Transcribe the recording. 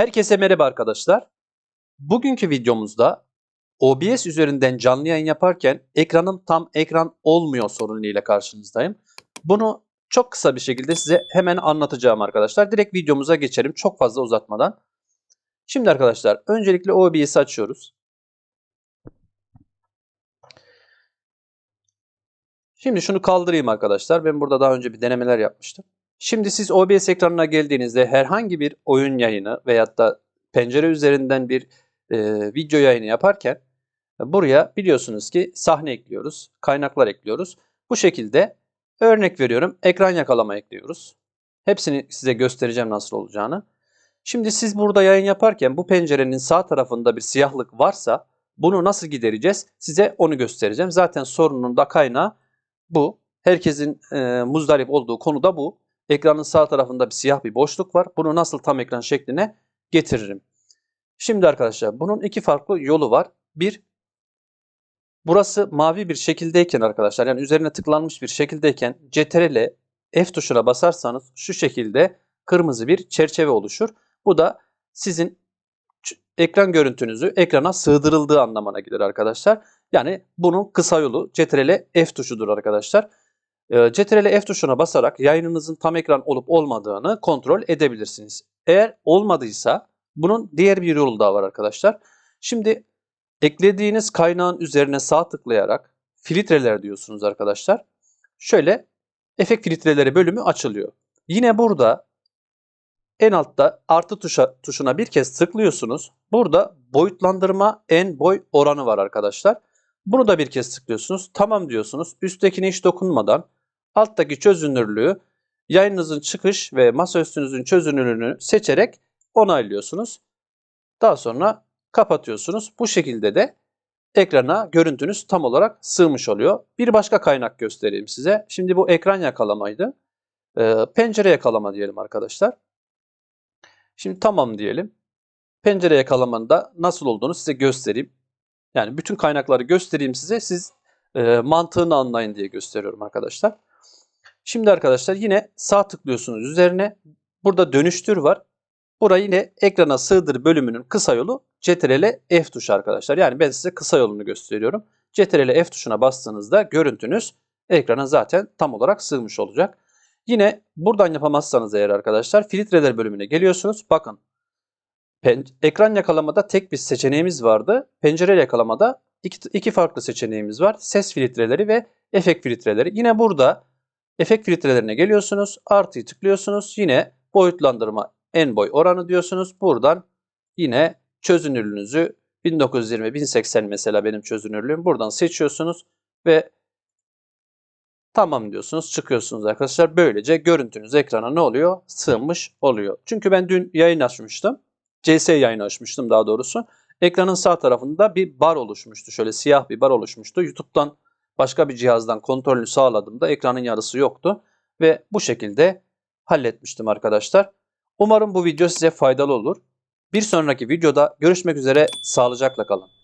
Herkese merhaba arkadaşlar. Bugünkü videomuzda OBS üzerinden canlı yayın yaparken ekranım tam ekran olmuyor sorunu ile karşınızdayım. Bunu çok kısa bir şekilde size hemen anlatacağım arkadaşlar. Direkt videomuza geçelim çok fazla uzatmadan. Şimdi arkadaşlar öncelikle OBS'i açıyoruz. Şimdi şunu kaldırayım arkadaşlar. Ben burada daha önce bir denemeler yapmıştım. Şimdi siz OBS ekranına geldiğinizde herhangi bir oyun yayını veyahut da pencere üzerinden bir e, video yayını yaparken buraya biliyorsunuz ki sahne ekliyoruz, kaynaklar ekliyoruz. Bu şekilde örnek veriyorum ekran yakalama ekliyoruz. Hepsini size göstereceğim nasıl olacağını. Şimdi siz burada yayın yaparken bu pencerenin sağ tarafında bir siyahlık varsa bunu nasıl gidereceğiz? Size onu göstereceğim. Zaten sorunun da kaynağı bu. Herkesin e, muzdarip olduğu konu da bu. Ekranın sağ tarafında bir siyah bir boşluk var. Bunu nasıl tam ekran şekline getiririm? Şimdi arkadaşlar bunun iki farklı yolu var. Bir, burası mavi bir şekildeyken arkadaşlar yani üzerine tıklanmış bir şekildeyken CTRL F tuşuna basarsanız şu şekilde kırmızı bir çerçeve oluşur. Bu da sizin ekran görüntünüzü ekrana sığdırıldığı anlamına gelir arkadaşlar. Yani bunun kısa yolu CTRL F tuşudur arkadaşlar. Ee, CTRL F tuşuna basarak yayınınızın tam ekran olup olmadığını kontrol edebilirsiniz. Eğer olmadıysa bunun diğer bir yolu daha var arkadaşlar. Şimdi eklediğiniz kaynağın üzerine sağ tıklayarak filtreler diyorsunuz arkadaşlar. Şöyle efekt filtreleri bölümü açılıyor. Yine burada en altta artı tuşa, tuşuna bir kez tıklıyorsunuz. Burada boyutlandırma en boy oranı var arkadaşlar. Bunu da bir kez tıklıyorsunuz. Tamam diyorsunuz. Üsttekine hiç dokunmadan alttaki çözünürlüğü yayınınızın çıkış ve masaüstünüzün çözünürlüğünü seçerek onaylıyorsunuz. Daha sonra kapatıyorsunuz. Bu şekilde de ekrana görüntünüz tam olarak sığmış oluyor. Bir başka kaynak göstereyim size. Şimdi bu ekran yakalamaydı. Ee, pencere yakalama diyelim arkadaşlar. Şimdi tamam diyelim. Pencere yakalamanda nasıl olduğunu size göstereyim. Yani bütün kaynakları göstereyim size. Siz e, mantığını anlayın diye gösteriyorum arkadaşlar. Şimdi arkadaşlar yine sağ tıklıyorsunuz üzerine. Burada dönüştür var. Burayı yine ekrana sığdır bölümünün kısa yolu CTRL F tuşu arkadaşlar. Yani ben size kısa yolunu gösteriyorum. CTRL F tuşuna bastığınızda görüntünüz ekrana zaten tam olarak sığmış olacak. Yine buradan yapamazsanız eğer arkadaşlar filtreler bölümüne geliyorsunuz. Bakın ekran yakalamada tek bir seçeneğimiz vardı. Pencere yakalamada iki, iki farklı seçeneğimiz var. Ses filtreleri ve efekt filtreleri. Yine burada efekt filtrelerine geliyorsunuz. Artıyı tıklıyorsunuz. Yine boyutlandırma en boy oranı diyorsunuz. Buradan yine çözünürlüğünüzü 1920-1080 mesela benim çözünürlüğüm. Buradan seçiyorsunuz ve tamam diyorsunuz. Çıkıyorsunuz arkadaşlar. Böylece görüntünüz ekrana ne oluyor? Sığmış oluyor. Çünkü ben dün yayın açmıştım. CS yayını açmıştım daha doğrusu. Ekranın sağ tarafında bir bar oluşmuştu. Şöyle siyah bir bar oluşmuştu. YouTube'dan başka bir cihazdan kontrolünü sağladığımda ekranın yarısı yoktu. Ve bu şekilde halletmiştim arkadaşlar. Umarım bu video size faydalı olur. Bir sonraki videoda görüşmek üzere sağlıcakla kalın.